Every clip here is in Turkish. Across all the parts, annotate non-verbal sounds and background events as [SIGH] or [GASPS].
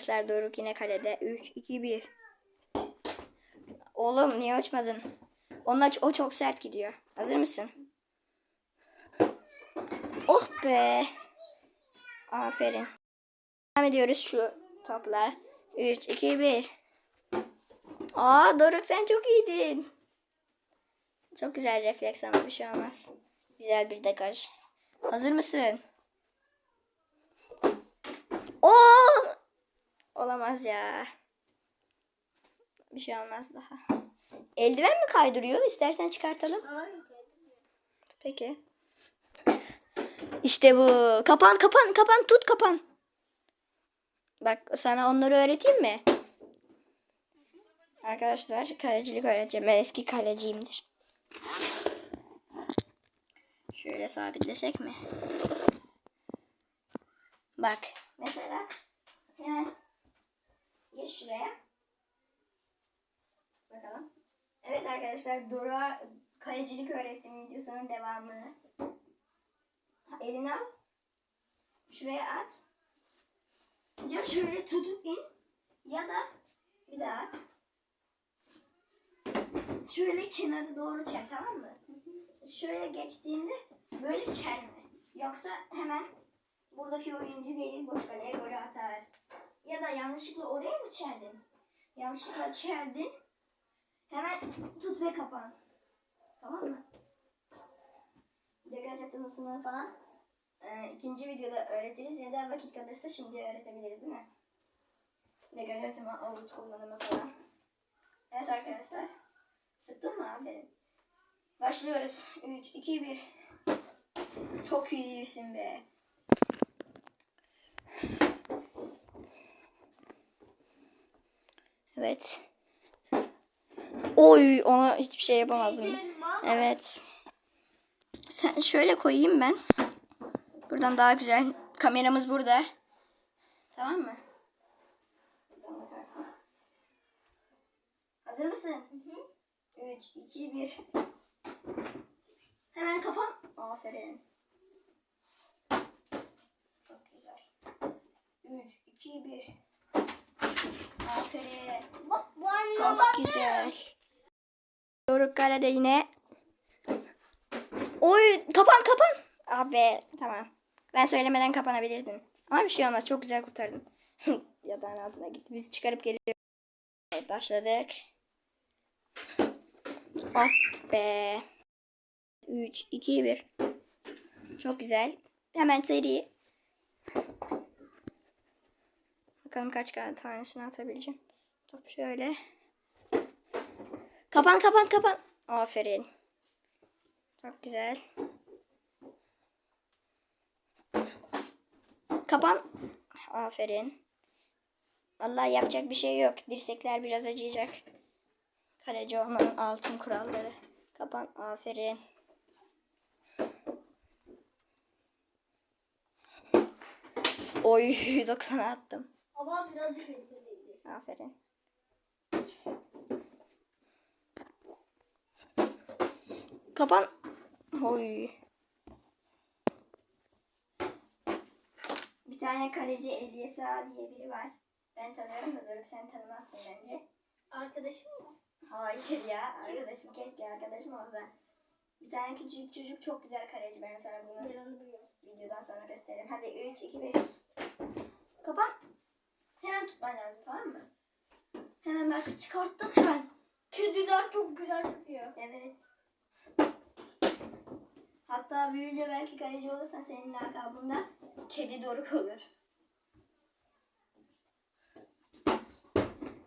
Arkadaşlar Doruk yine kalede. 3, 2, 1. Oğlum niye uçmadın? Onlar, o çok sert gidiyor. Hazır mısın? Oh be. Aferin. Devam ediyoruz şu topla. 3, 2, 1. Aa Doruk sen çok iyiydin. Çok güzel refleks ama bir şey olmaz. Güzel bir dekaj. Hazır mısın? Olamaz ya. Bir şey olmaz daha. Eldiven mi kaydırıyor? İstersen çıkartalım. Peki. İşte bu. Kapan kapan kapan tut kapan. Bak sana onları öğreteyim mi? Arkadaşlar kalecilik öğreteceğim. Ben eski kaleciyimdir. Şöyle sabitlesek mi? Bak mesela hemen geç şuraya. Bakalım. Evet arkadaşlar Dora kalecilik öğrettim videosunun devamını. Elini al. Şuraya at. Ya şöyle tutup in ya da bir daha at. Şöyle kenara doğru çek tamam mı? Şöyle geçtiğinde böyle çelme. Yoksa hemen buradaki oyuncu gelir boş kaleye golü atar. Ya da yanlışlıkla oraya mı çeldin? Yanlışlıkla çeldin. Hemen tut ve kapan. Tamam mı? Degaj atılmasını falan e, ikinci videoda öğretiriz ya da vakit kalırsa şimdi öğretebiliriz değil mi? Degaj atımı, avut kullanımı falan. Evet arkadaşlar. Sıktın mı? Aferin. Başlıyoruz. 3, 2, 1. Çok iyisin be. Evet. Oy ona hiçbir şey yapamazdım. Evet. Sen şöyle koyayım ben. Buradan daha güzel. Kameramız burada. Tamam mı? Hazır mısın? 3, 2, 1. Hemen kapan. Aferin. Çok güzel. 3, 2, 1. Aferin. Çok güzel. Doruk Kale'de yine. Oy kapan kapan. Abi tamam. Ben söylemeden kapanabilirdin. Ama bir şey olmaz. Çok güzel kurtardın. [LAUGHS] Yatağın altına gitti. Bizi çıkarıp geliyor. Evet başladık. Ah be. 3, 2, 1. Çok güzel. Hemen seri. Bakalım kaç tanesini atabileceğim. Top şöyle. Kapan kapan kapan. Aferin. Çok güzel. Kapan. Aferin. Vallahi yapacak bir şey yok. Dirsekler biraz acıyacak. Kaleci olmanın altın kuralları. Kapan. Aferin. Oy [LAUGHS] 90 attım. Ama birazcık etkiliydi. Aferin. Kapan. Oy. Bir tane kaleci Elyesa Ağa diye biri var. Ben tanıyorum da Doruk sen tanımazsın bence. Arkadaşım mı? Hayır ya arkadaşım keşke arkadaşım olsa. Bir tane küçük çocuk çok güzel kaleci ben sana bunu videodan sonra gösteririm. Hadi 3, 2, 1. Kapan. Hemen tutman lazım tamam mı? Hemen bak çıkarttım hemen. Kediler çok güzel tutuyor. Evet. Hatta büyüyünce belki kaleci olursan senin lakabında kedi doruk olur.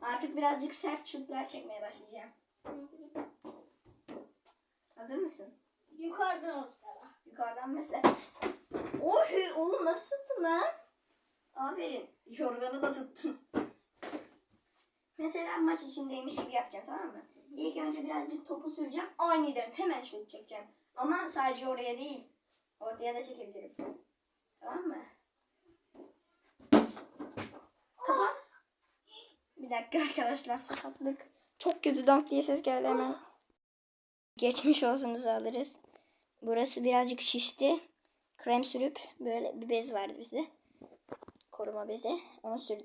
Artık birazcık sert şutlar çekmeye başlayacağım. Hazır mısın? Yukarıdan olsun. Yukarıdan ve sert. Oy oğlum nasıl tuttun lan? Aferin. Yorganı da tuttun. Mesela maç içindeymiş gibi yapacağım tamam mı? İlk önce birazcık topu süreceğim. Aniden hemen şut çekeceğim. Ama sadece oraya değil. Ortaya da çekebilirim. Tamam mı? Kapan. [GASPS] Bir dakika arkadaşlar sakatlık. Çok kötü dank diye ses geldi hemen. [GASPS] Geçmiş olsunuzu alırız. Burası birazcık şişti. Krem sürüp böyle bir bez vardı bizde. Koruma bezi. Onu sür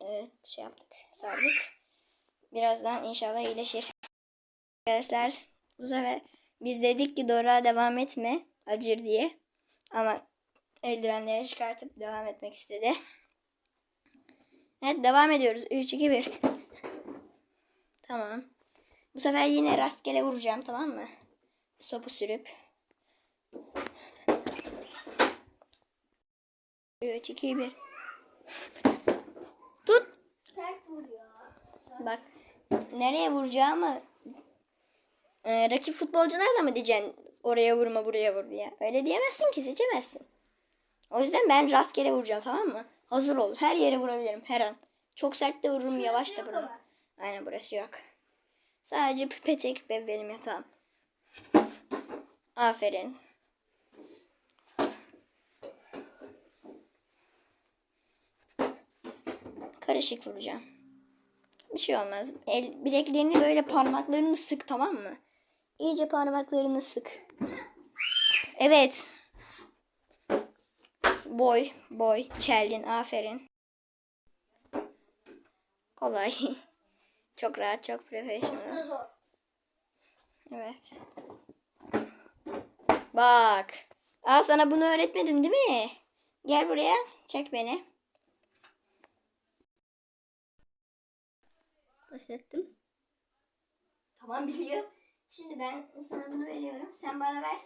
evet, şey yaptık. Sardık. Birazdan inşallah iyileşir. Arkadaşlar bu sefer biz dedik ki Dora devam etme acır diye. Ama eldivenleri çıkartıp devam etmek istedi. Evet devam ediyoruz. 3 2 1. Tamam. Bu sefer yine rastgele vuracağım tamam mı? Sopu sürüp. 3 2 1. Tut. Sert vuruyor. Sert. Bak nereye vuracağımı e, rakip futbolcularla mı diyeceksin oraya vurma buraya vur diye. Öyle diyemezsin ki seçemezsin. O yüzden ben rastgele vuracağım tamam mı? Hazır ol. Her yere vurabilirim her an. Çok sert de vururum yavaş da vururum. ama. Aynen burası yok. Sadece petek ve benim yatağım. Aferin. Karışık vuracağım. Bir şey olmaz. El bileklerini böyle parmaklarını sık tamam mı? İyice parmaklarını sık. Evet. Boy, boy, çeldin. Aferin. Kolay. [LAUGHS] çok rahat, çok profesyonel. Evet. Bak. Aa sana bunu öğretmedim değil mi? Gel buraya. Çek beni. Başlattım. Tamam biliyor. Şimdi ben sana bunu veriyorum. Sen bana ver.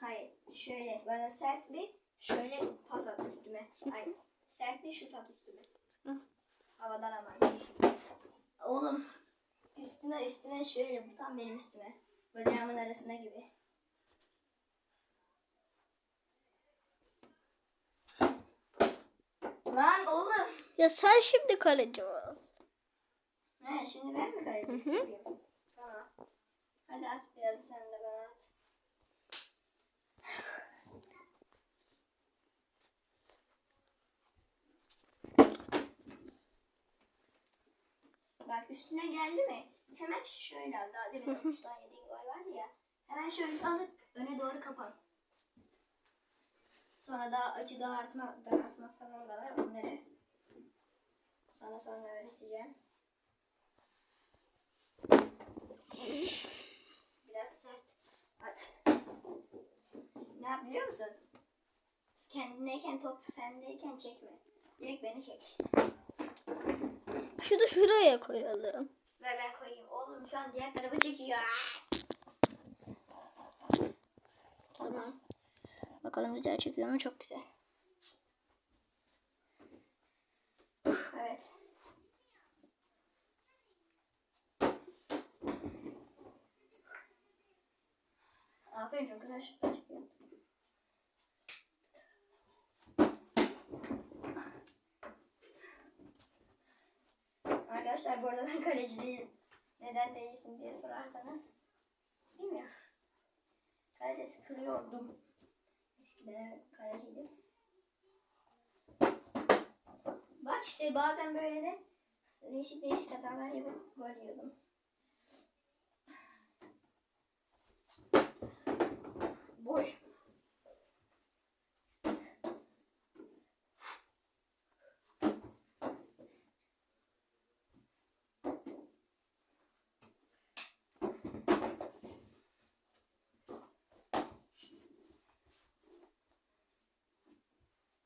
Hayır. Şöyle bana sert bir şöyle pas at üstüme. Hayır. Sert bir şut at üstüme. Havadan ama. Oğlum. Üstüme üstüme şöyle bu tam benim üstüme. Bacağımın arasına gibi. Lan oğlum. Ya sen şimdi kaleci ol. He şimdi ben mi kaleci yapayım? Tamam. Hadi at biraz sen de bana at. Bak üstüne geldi mi? Hemen şöyle al. Daha demin 30'dan yediğin gol vardı ya. Hemen şöyle alıp öne doğru kapan. Sonra daha açı daraltma, daraltma falan da var onları. Sana sonra öğreteceğim. Biraz sert at. Ne yap biliyor musun? Kendindeyken top sendeyken çekme. Direkt beni çek. Şu da şuraya koyalım. Ver ben koyayım. Oğlum şu an diğer tarafa çekiyor. Tamam. Bakalım güzel çekiyor mu? Çok güzel. Evet. Aferin çok güzel şutlar çıkıyor. Arkadaşlar bu arada ben kaleci değilim. Neden değilsin diye sorarsanız. Bilmiyorum. Kaleci sıkılıyordum. Eskiden kaleciydim. Bak işte bazen böyle de değişik değişik hatalar yapıp gol yiyordum. Boy.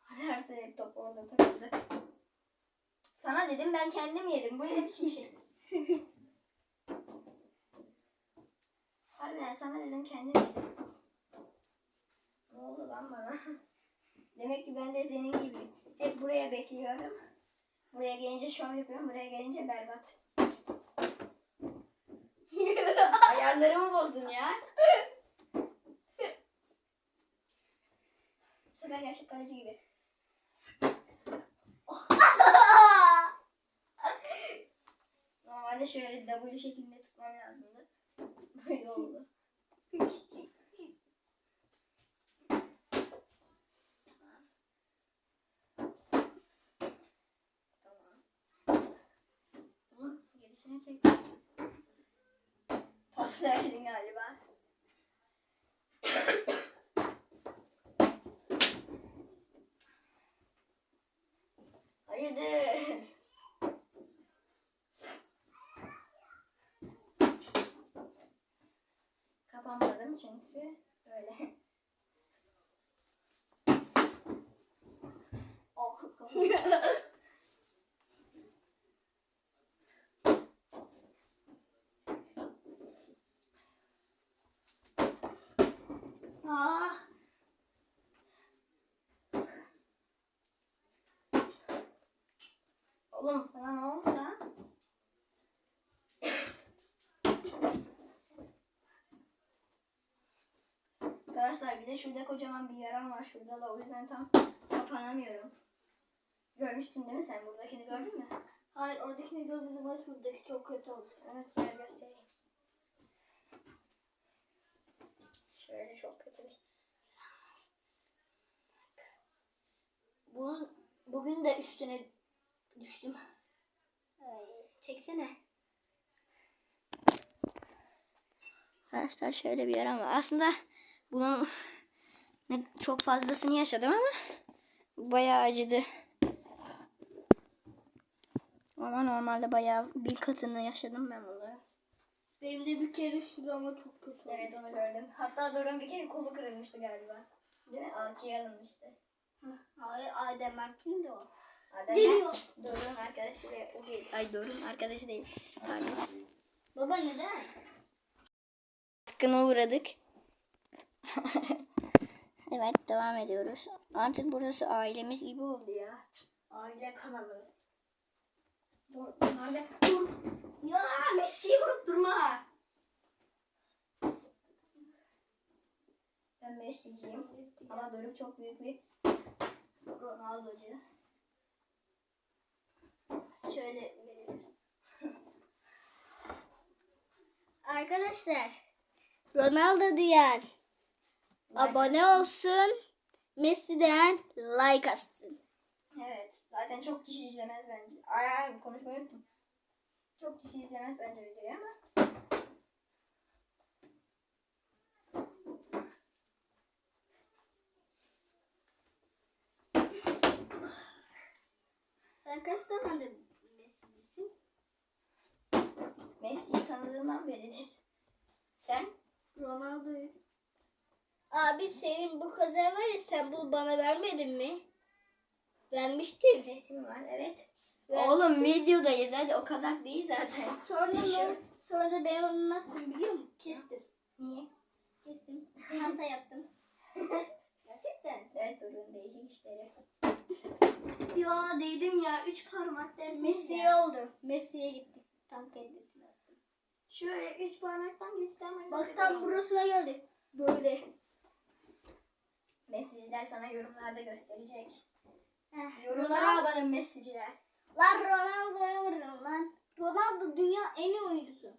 Her sene top orada takıldı. Sana dedim ben kendim yedim. Bu ne biçim şey? [LAUGHS] Harbiden sana dedim kendim yedim. Oldu lan bana? [LAUGHS] Demek ki ben de senin gibi. Hep buraya bekliyorum. Buraya gelince şov yapıyorum. Buraya gelince berbat. [LAUGHS] Ayarlarımı bozdun ya. Bu sefer gerçek kaleci gibi. [LAUGHS] Normalde şöyle W şeklinde tutmam lazımdı. Böyle oldu. Tamam. Bunun gerisine çek. Pas verdin galiba. Hayırdır? Kapanmadım çünkü böyle. Oh, kapandı. Aa. Oğlum sana ne oldu lan? Arkadaşlar bir de şurada kocaman bir yaram var şurada da o yüzden tam kapanamıyorum. Görmüştün değil mi sen buradakini gördün mü? Hayır oradakini görmedim ama şuradaki çok kötü oldu. Evet gel göstereyim. Şöyle çok kötü bir. Bunun bugün de üstüne düştüm. Çeksene. Arkadaşlar şöyle bir yaram var. Aslında bunun ne, çok fazlasını yaşadım ama bayağı acıdı. Ama normalde bayağı bir katını yaşadım ben bunları. Benim de bir kere şurama çok kötü. Evet onu gördüm. Hatta Doruk'un bir kere kolu kırılmıştı galiba. Değil mi? Alçıya alınmıştı. Hayır Adem Mert'in de o. Adem Geliyor. Doruk'un arkadaşı ve o değil. Ay Doruk'un arkadaşı değil. Pardon. Baba neden? Sıkına uğradık. [LAUGHS] evet devam ediyoruz. Artık burası ailemiz gibi oldu ya. Aile kanalı. Dur, aile, dur. Ya Messi'yi vurup durma. Ben Messi'ciyim. Ama Doruk çok büyük bir Ronaldo'cu. Şöyle. Arkadaşlar Ronaldo diyen abone olsun. Messi diyen like atsın. Evet. Zaten çok kişi izlemez bence. Ay ay konuşmayı unuttum. Çok kişi izlemez bence videoyu ama. Sen kaç zamandır Messi'cisin? Messi'yi tanıdığımdan beridir. Sen? Ronaldo'yu. Abi senin bu kazan var ya sen bunu bana vermedin mi? Vermiştin. Resim var evet. Vermiştin. Oğlum videodayız hadi o kazak değil zaten. Sonra ne? Sonra da ben onu ne yaptım biliyor musun? Kestim. Niye? Kestim. [LAUGHS] Çanta yaptım. [LAUGHS] Gerçekten. Evet durun değişik işleri. Ya değdim ya. Üç parmak dersiniz Messi'ye ya. oldu. Messi'ye gittik. Tam kendisine attım. Şöyle üç parmaktan geçti ama. Bak tam burasına geldi. Böyle. Messiciler sana yorumlarda gösterecek. Heh, Yorumlara Ronaldo. abanın Messiciler. Lan Ronaldo'ya vururum lan. Ronaldo dünya en iyi oyuncusu.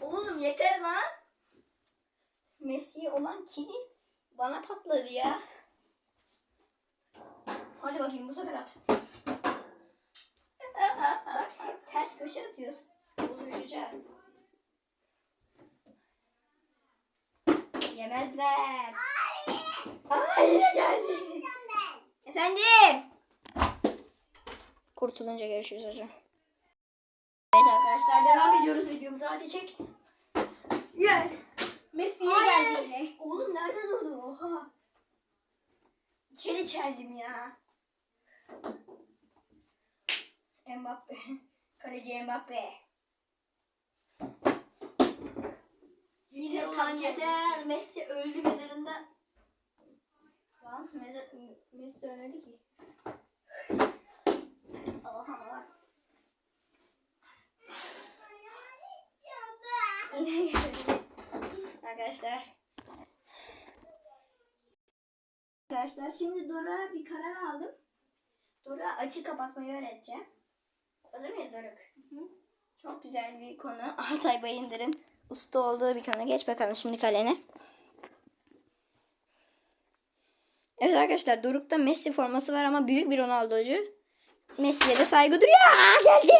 Oğlum yeter lan. Messi olan kedi bana patladı ya. Bakayım bu sefer at. Bak ters köşe atıyorsun. Bozuşacağız. Yemezler. Aa yine geldi. Efendim. Kurtulunca görüşürüz hocam. Evet arkadaşlar devam ediyoruz videomuza. Hadi çek. Yes. Messi'ye geldi. Oğlum nerede durdu? Oha. İçeri çeldim ya. Mbappe. [LAUGHS] Kaleci Mbappe. Yine lan yeter. Messi öldü mezarında. Lan mezar, Messi ölmedi ki. Allah Allah. Arkadaşlar. Arkadaşlar şimdi Dora bir karar aldım. Dora açı kapatmayı öğreteceğim. Hazır mıyız Doruk? Çok güzel bir konu. [LAUGHS] Altay Bayındır'ın usta olduğu bir konu. Geç bakalım şimdi kalene. Evet arkadaşlar Doruk'ta Messi forması var ama büyük bir Ronaldo'cu. Messi'ye de saygı duyuyor. Aa, geldi.